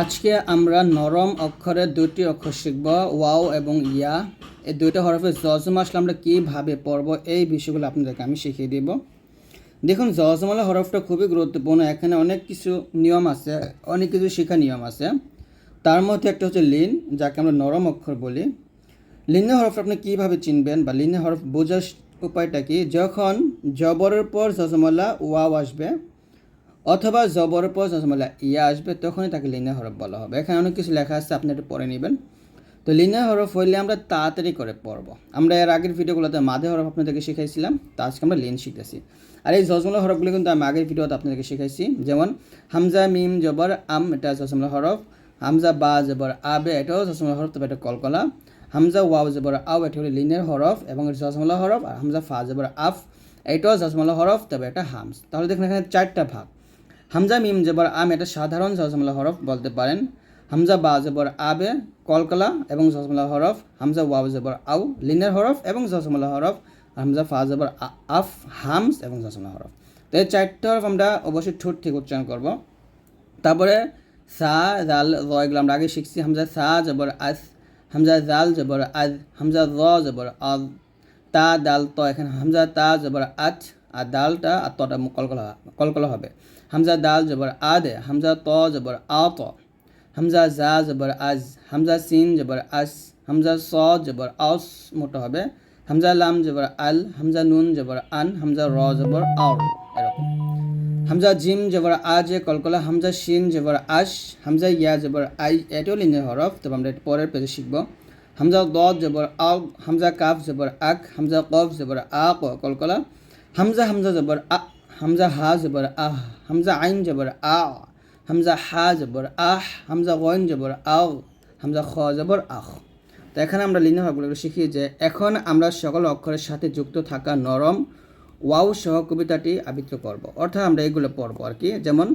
আজকে আমরা নরম অক্ষরের দুটি অক্ষর শিখব, ওয়াও এবং ইয়া। এই দুইটা হরফে জজম আসলে আমরা কীভাবে পড়ব এই বিষয়গুলো আপনাদেরকে আমি শিখিয়ে দেব। দেখুন জজমালা হরফটা খুবই গুরুত্বপূর্ণ। এখানে অনেক কিছু নিয়ম আছে, অনেক কিছু শেখা নিয়ম আছে। তার মধ্যে একটা হচ্ছে লিন, যাকে আমরা নরম অক্ষর বলি। লিনের হরফ আপনি কীভাবে চিনবেন বা লিনের হরফ বোঝার উপায়টা কি? যখন জবরের পর জজমালা ওয়াও আসবে অথবা জবর পর জজমালা ইয়া আসবে, তখনই তাকে লিনিয়ার হরফ বলা হবে। এখানে অনেক কিছু লেখা আছে, আপনি একটু পড়ে নেবেন। তো লিনিয়ার হরফ হইলে আমরা তাড়াতাড়ি করে পড়ব। আমরা এর আগের ভিডিওগুলোতে মাঝে হরফ আপনাদেরকে শিখাইছিলাম, তা আজকে আমরা লিন শিখতেছি। আর এই জজমলা হরফগুলো কিন্তু আমি আগের ভিডিওতে আপনাদেরকে শিখাইছি, যেমন হামজা, মিম, জবর, আম, এটা জজমলা হরফ। হামজা, বা, জবর আবে এটাও জজমলা হরফ, তবে এটা কলকলা। হামজা, ওয়াও, জবর আও এটা হলো লিনের হরফ এবং এটা জজমলা হরফ। আর হামজা, ফা, জবর, আফ, এটাও জজমলা হরফ, তবে এটা হামস তাহলে দেখুন এখানে চারটা ভাগ। হামজা মিম জবর আম এটা সাধারণ জজমলা হরফ বলতে পারেন। হামজা বা জবর আবে কলকলা এবং জজমলা হরফ, হামজা ওয়াও জবর আউ লিনের হরফ এবং জজমলা হরফ, হামজা ফা জবর আফ, হামস এবং জজমলা হরফ। তো এই চারটে হরফ আমরা অবশ্যই ঠোঁট ঠিক উচ্চারণ করব। তারপরে সা, জাল র এগুলো আমরা আগে শিখছি। হামজা সা জবর আস, হামজা জাল জবর আজ, হামজা র জবর আজ তা, দাল, ত এখানে হামজা তা জবর আচ, আর দালটা আর তটা কলকলা কলকলা হবে। হামজা দাল জবর আদে হামজা ত জবর আ ত হামজা জা জবর আজ হামজা সিন জবর আস হামজা স জবর আস মোটা হবে। হামজা লাম জবর আল হামজা নুন জবর আন হামজা র জবর আও এরকম। হামজা জিম জবর আজ কলকলা। হামজা শিন জবর আশ হামজা ইয়া জবর আই এটাও লিনের হরফ তবে আমরা পরের পেজে শিখব। হামজা দ জবর আগ হামজা কাফ জবর আক হামজা কফ জবর আক কলকলা। হামজা হামজা জবর আ হামজা হা জবর আহ হামজা আইন জবর আ হামজা হা জবর আহ হামজা গইন জবর আও হামজা খ জবর আহ তো এখানে আমরা লিনিয়ার হরফগুলো শিখি যে এখন আমরা সকল অক্ষরের সাথে যুক্ত থাকা নরম ওয়াও সহ কবিতাটি আবৃত্ত করব। অর্থাৎ আমরা এগুলো পড়ব আর কি। যেমন,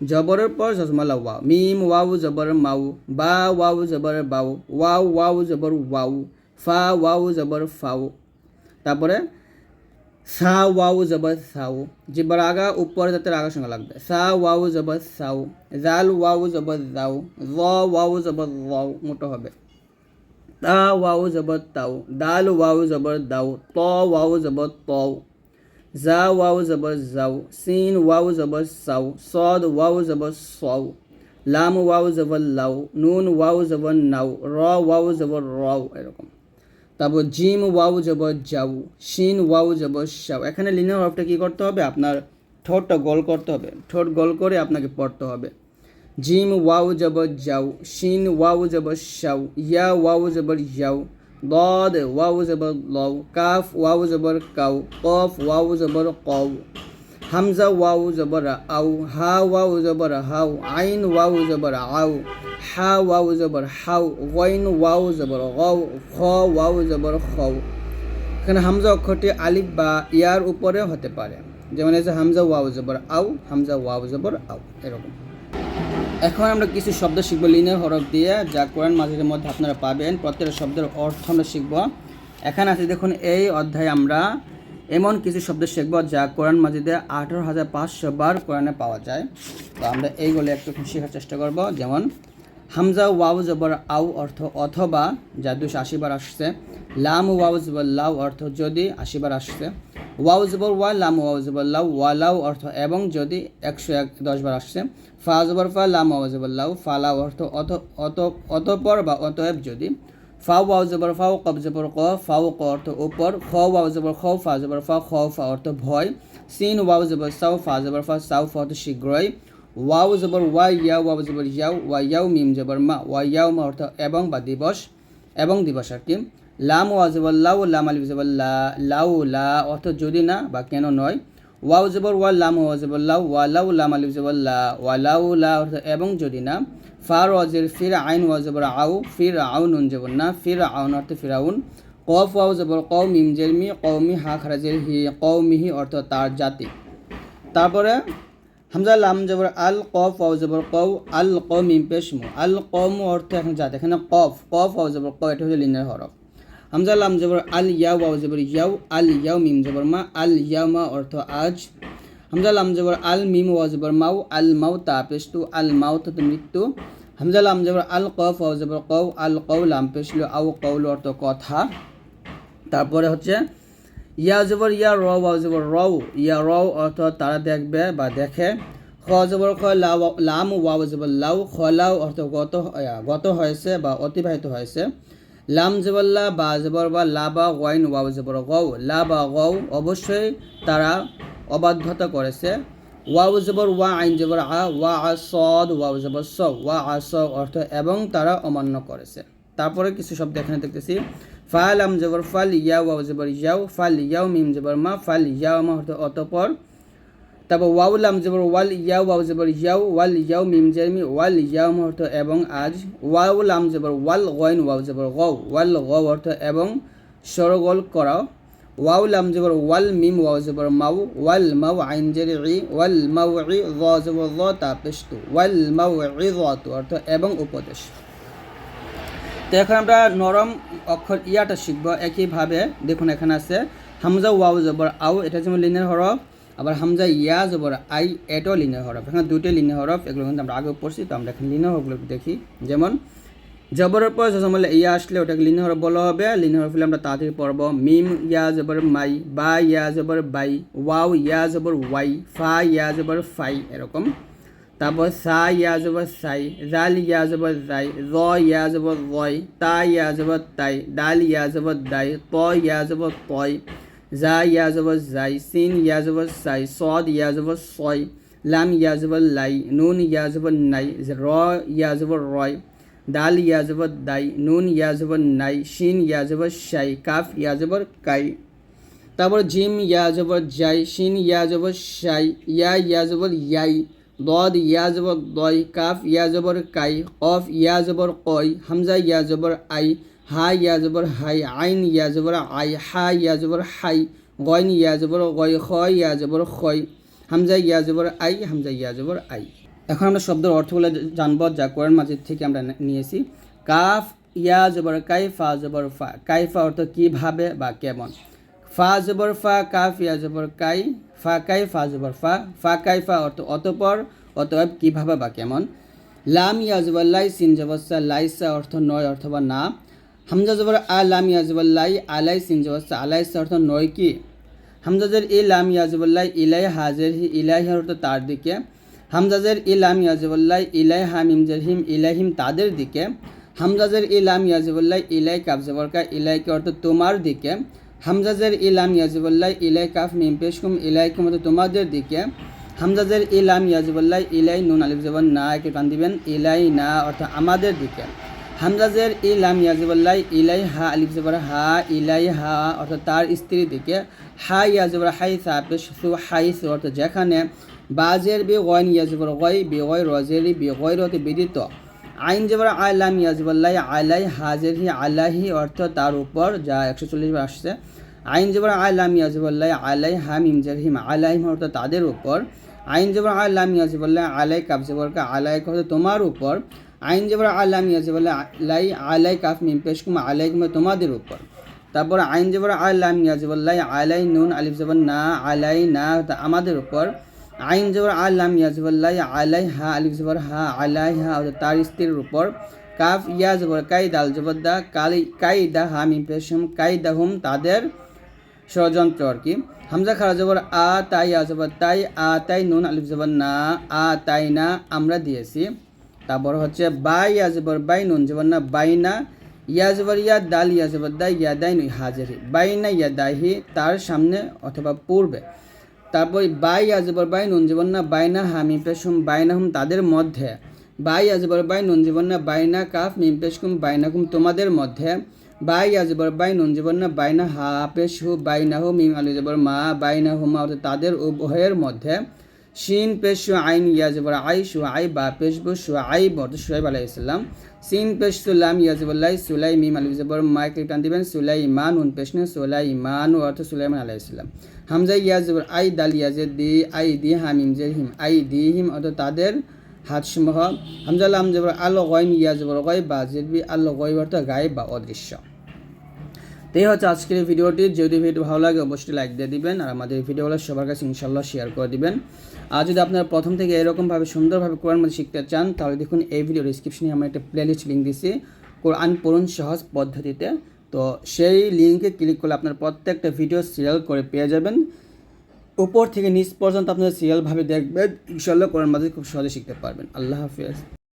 জবরের পর জজমালা ওয়াও, মিম ওয়াও জবর মাউ, বা ওয়াও জবর বাউ, ওয়াও ওয়াও জবর ওয়াউ, ফা ওয়াও জবর ফাউ। তারপরে সা ওয়াও জবর সাউ জিব্বার আগা উপরে যাতে আগা সঙ্গে লাগবে সা ওয়াও জবর সাউ জাল ওয়াও জবর জাউ র ওয়াও জবর রাও মোটো হবে তা ওয়াও জবর তাও দাল ওয়াও জবর দাও ত ওয়াও জবর তও জা ওয়াও জবর যাও সিন ওয়াও জবর সাউ সদ ওয়াও জবর সউ লাম ওয়াও জবর লাউ নুন ওয়াও জবর নাও র ওয়াও জবর রাও এরকম তারপর জিম ওয়াও জবর যাও শিন ওয়াও জবর শাও এখানে লিনিয়ার হরফটা কী করতে হবে আপনার ঠোঁটটা গোল করতে হবে ঠোঁট গোল করে আপনাকে পড়তে হবে জিম ওয়াও জবর যাও শিন ওয়াও জবর শাও ইয়া ওয়াও জবর ইয়াও ضاد ওয়াও জবর লও কাফ ওয়াও জবর কাউ কফ ওয়াও জবর কও হামজা ওয়াও জবর আউ, হা ওয়াও জবর হাউ, আইন ওয়াও জবর আউ, হা ওয়াও জবর হাউ, গইন ওয়াও জবর গও খ ওয়াও জবর খও এখানে হামজা অক্ষরটি আলিফ বা ইয়ার উপরে হতে পারে। যেমন যে হামজা ওয়াও জবর আউ, হামজা ওয়াও জবর আউ, এরকম। এখন আমরা কিছু শব্দ শিখব লিনের হরফ দিয়ে, যা কোরআন মাজিদের মধ্যে আপনারা পাবেন। প্রত্যেকটা শব্দের অর্থ আমরা শিখব। এখানে আছে দেখুন, এই অধ্যায়ে আমরা এমন কিছু শব্দ শিখব যা কোরআন মাজিদে আঠারো হাজার পাঁচশো বার কোরআনে পাওয়া যায়। তো আমরা এইগুলো একটু শেখার চেষ্টা করব, যেমন হামজা ওয়াও জবর আউ অর্থ অথবা, যা দুশো আশিবার আসছে। লাম ওয়াও জবর লাউ অর্থ যদি আশিবার আসছে। ওয়াও জবর ওয়া, লাম ওয়াও জবর লাউ ওয়া লাউ অর্থ এবং যদি একশো এক দশবার আসছে। ফা জবর ফা, লাম ওয়াও জবর লাউ ফা লাউ অর্থ অত অত, অতপর বা অতএব যদি। ফা ওয়াও জবর ফাও কব জবর ক ফাও ক অর্থ উপর, খ ওয়াও জবর খ, ফা জবর ফা, খ ফা অর্থ ভয়, সিন ওয়াও জবর সাউ, ফা জবর ফা, সাউ ফা অর্থ শীঘ্রই, ওয়াও জবর ওয়া ইয়াও, ওয়াও জবর ইয়াও ওয়া ইয়াও, মিম জবর মা ওয়া ইয়াও মা অর্থ এবং বা দিবস, এবং দিবস আর কি, লাম ওয়া জবর লাউ, লাম আলিফ জবর লা, লাউ লা অর্থ যদি না বা কেন নয় ওয়াও জবর ওয়া লাম ওয়া জবর লাউ, ওয়া লাউ লাম আলিফ জবর লা, ওয়া লাউ লা এবং যদি না, ফার ওয়াজের ফির আইন ওয়া জবর আউ, ফির আউন নুন জবর না, ফির আউন অর্থ ফিরাউন কফ ওয়াও জবর কও মিম জের মি কৌমি হা খারাজের হি কৌমিহি অর্থ তার জাতি। তারপরে হামজা লাম জবর আল, কফ ওয়াও জবর কও, আল ক মিম পেশমু আল কম অর্থ এখন জাতি, এখানে কফ কফ ওয়াও জবর ক এটা হচ্ছে লিনের হরফ। হামজা লাম জবর আল ইয়াও ওয়াও জবর ইয়াও আল ইয়াও মিম জবর মা আল ইয়ামা অর্থ আজ হামজা লাম জবর আল মিম ওয়াও জবর মাউ আল মাউ তা পেশতু আল মাউ তো মৃত্যু হামজা লাম জবর আল কফ ওয়াও জবর কৌ আল কৌ লাম পেশলো আউ কৌল অর্থ কথা তারপরে হচ্ছে ইয়া জবর ইয়া র ওয়াও জবর রও ইয়া রও অর্থ তারা দেখবে বা দেখে খ জবর খ লাম ওয়াও জবর লাউ খলাও অর্থ গত গত হয়েছে বা অতিবাহিত হয়েছে। লাম জবল্লা বা জবর বা লা বা ওয়াইন, ওয়াও জবর গৌ লা বা গৌ অবশ্যই তারা অবাধ্যতা করেছে। ওয়াও জবর, ওয়া আইন জবর, আ, ওয়া আ, সদ, ওয়াও জবর, স, ওয়া আ, স অর্থ এবং তারা অমান্য করেছে। তারপরে কিছু শব্দ এখানে দেখতেছি। ফাল আম জবর, ফাল ইয়া ওয়াও জবর, ইয়াও, ফাল ইয়াও, মিম জবর, মা, ফাল ইয়াও, মা অর্থ অতপর তারপর ওয়াউ লাম জবর ওয়াল ইয়াও ওয়াও জবর ইয়াও ওয়াল ইয়াও মিম জারমি, ওয়াল ইয়াও মা অর্থ এবং আজ। ওয়াউ লাম জবর ওয়াল গয়ন ওয়াও জবর গও, ওয়াল গও অর্থ এবং সরগোল করাও। ওয়াউ লাম জবর ওয়াল মিম ওয়াও জবর মাউ, ওয়াল মাউ আইন জের ই ওয়াল মাউ ই য জবর য তা পেশতু ওয়াল মাউ ই য অর্থ এবং উপদেশ। তো এখন আমরা নরম অক্ষর ইয়াটা শিখব। একইভাবে দেখুন এখানে আছে হামজা ওয়াও জবর আউ, এটা যেমন লিনের হরফ আবার হামজা ইয়া জবর আই এটাও লিনের হরফ এখানে দুইটা লিনের হরফ এগুলো কিন্তু আমরা আগে পড়ছি তো আমরা এখানে লিনের হরফগুলো দেখি যেমন জবরের পর জসমলে ইয়া আসলে ওটাকে লিনের হরফ বলা হবে লিনের হরফ হলে আমরা তাড়াতাড়ি পড়ব মিম ইয়া জবর মাই বা ইয়া জবর বাই ওয়াও ইয়া জবর ওয়াই ফা ইয়া জবর ফাই এরকম তারপর সা ইয়া জবর সাই জাল ইয়া জবর জাই র ইয়া জবর রয় তা ইয়া জবর তাই ডাল ইয়া জবর দাই ত ইয়া জবর তয় জা ইয়া জবর জাই সিন ইয়া জবর সাই সদ ইয়া জবর সয় লাম ইয়া জবর লাই নুন ইয়া জবর নাই র ইয়া জবর রয় দাল ইয়া জবর দাই নুন ইয়া জবর নাই শিন ইয়া জবর শাই কাফ ইয়া জবর কাই তারপর জিম ইয়া জবর জাই শিন ইয়া জবর শাই ইয়া ইয়া জবর ইয়াই দদ ইয়া জবর দয় কাফ ইয়া জবর কাই কফ ইয়া জবর কয় হামজা ইয়া জবর আই হা ইয়া জবর হাই আইন ইয়া জবর আই হা ইয়া জবর হাই গয়ন ইয়া জবর গয় খ ইয়া জবর খয় হামজা ইয়া জবর আই হামজা ইয়া জবর আই এখন আমরা শব্দের অর্থগুলো জানব যা কোরআন মাজিদ থেকে আমরা নিয়েছি কাফ ইয়া জবর কাই ফা জবর ফা কাইফা অর্থ কীভাবে বা কেমন ফা জবর ফা কাফ ইয়া জবর কাই ফা কাই ফা জবর ফা ফা কাই ফা অর্থ অতপর অতএব কীভাবে বা কেমন লাম ইয়া জবর লাই সিন জবর সা লাইসা অর্থ নয় অথবা না হামজা জবর আ লাম ইয়া আলাই সিন জবর সা আলাইসা অর্থ নয় কি? হামজাজের ই লাম ইয়াজবুল্লাহ ইলাই হাজের হি, ইলাই অর্থ তার দিকে। হামজাজের ই লাম ইয়াজবুল্লাহ ইলাই হামিম হিম ইলাহিম তাদের দিকে। হামজাজের ই লাম ইয়াজবুল্লাহ ইলাই কাবজবরকা ইলাইকে অর্থ তোমার দিকে। হামজাজের ই লাম ইয়াজবুল্লাহ ইলাই কাফ মিম পেশকুম ইলাইকুম অর্থ তোমাদের দিকে। হামজাজের ই লাম ইয়াজবুল্লাহ ইলাই নুন আলিফ জবর না একে টান দিবেন, ইলাই না অর্থ আমাদের দিকে। হামজাজের ইলাম ইয়াজবুল্লাহ ইলাই হা আলিফ জবর হা ইলাই হা, অর্থাৎ তার স্ত্রীর দিকে। হা ইয়াজবর হাই সাপেশ সু হাই সু অর্থ যেখানে বাজের বি গয়ন ইয়াজবর গয়, বি গয় রজেরি বি গয় রতে বিদিত। আইন জবর আলাম ইয়াজবুল্লাহ আলাই হাজের হি আলাহি অর্থ তার উপর যা একশো চল্লিশ বার আসছে। আইন জবর আলাম ইয়াজবুল্লাহ আলাই হাম ইমজারহিম আলাইহিম অর্থ তাদের উপর। আইন জবর আলাম ইয়াজবুল্লাহ আলাই কাবজবরকা আলাই অর্থ তোমার উপর। আইন জবর আলাম ইয়াজবুল্লাহ লাই আলাই কাফ মিম পেশকুম আলাইকুম তোমাদের উপর। তারপর আইন জবর আলাম ইয়াজবুল্লাহ আলাই নুন, আলিফ জবর না, আলাই না আমাদের উপর। আইন জবর আলাম ইয়াজবুল্লাহ আলাই হা, আলিফ জবর হা, আলাই হা তার স্ত্রীর উপর। কাফ ইয়া জবর কাই দাল দা, কালি কাই দা হা মিম পেশম কাই দা হুম, তাদের ষড়যন্ত্র আর কি। হামজা খারা জবর আ, তাই, আ জবর তাই, আ তাই নুন, আলিফ জবর না, আ তাই না, আমরা দিয়েছি। তারপর হচ্ছে বাই ইয়া জবর বাই নুন জবর না, বাই না ইয়া জবর ইয়া, দাল ইয়া জবর দা ইয়া দাই নুই হাজির বাই না, ইয়া দাহি তার সামনে অথবা পূর্বে। তারপর বাই আজবর বাই নুন জীবন না বাইনা হা মিমপেশকুম বাইনা হুম, তাদের মধ্যে। বাই আজবর বাই নুন জীবন না বাইনা কাফ মিমপেশকুম বাইনাকুম তোমাদের মধ্যে। বাই আজবর বাই নুন জীবন না বাইনা হা, পেশ হু বাইনা হু, মিম আলু জবর মা বাইনা হুমা তাদের উভয়ের মধ্যে শিন পেশ আইন ইয়াজবর আই শু আই বা পেশ বু শু আই বর্ত সুয়াইব আলাইসাল্লাম সিন পেশ সুলাম ইয়াজবুল্লাহ সুলাই মিম আলু জবর মাইক টান দিবেন সুলাই ইমান উন পেশ সুলাই ইমান ও অর্থ সুলাইমান আলাইসাল্লাম হামজা ইয়াজবর আই দাল ইয়াজে দি, আই দি হামিম জের হিম, আই দি হিম অর্থ তাদের হাতসমূহ। হামজা লাম জবর আল গয়ন ইয়াজবর গয় বা জের বি আল গয় অর্থ গায়ে বা অদৃশ্য। তো এই হচ্ছে আজকের ভিডিওটি। যদি ভিডিও ভালো লাগে, অবশ্যই লাইক দিয়ে দিবেন আর আমাদের ভিডিওগুলো সবার কাছে ইনশাল্লাহ শেয়ার করে দিবেন। আর যদি আপনারা প্রথম থেকে এরকমভাবে সুন্দরভাবে কোরআন মধ্যে শিখতে চান, তাহলে দেখুন এই ভিডিও ডিসক্রিপশনে আমরা একটা প্লেলিস্ট লিঙ্ক দিছি কোরআন পড়ুন সহজ পদ্ধতিতে। তো সেই লিঙ্কে ক্লিক করলে আপনার প্রত্যেকটা ভিডিও সিরিয়াল করে পেয়ে যাবেন। উপর থেকে নিচ পর্যন্ত আপনারা সিরিয়ালভাবে দেখবেন ইনশাল্লাহ কোরআন মাঝে খুব সহজে শিখতে পারবেন। আল্লাহ হাফিজ।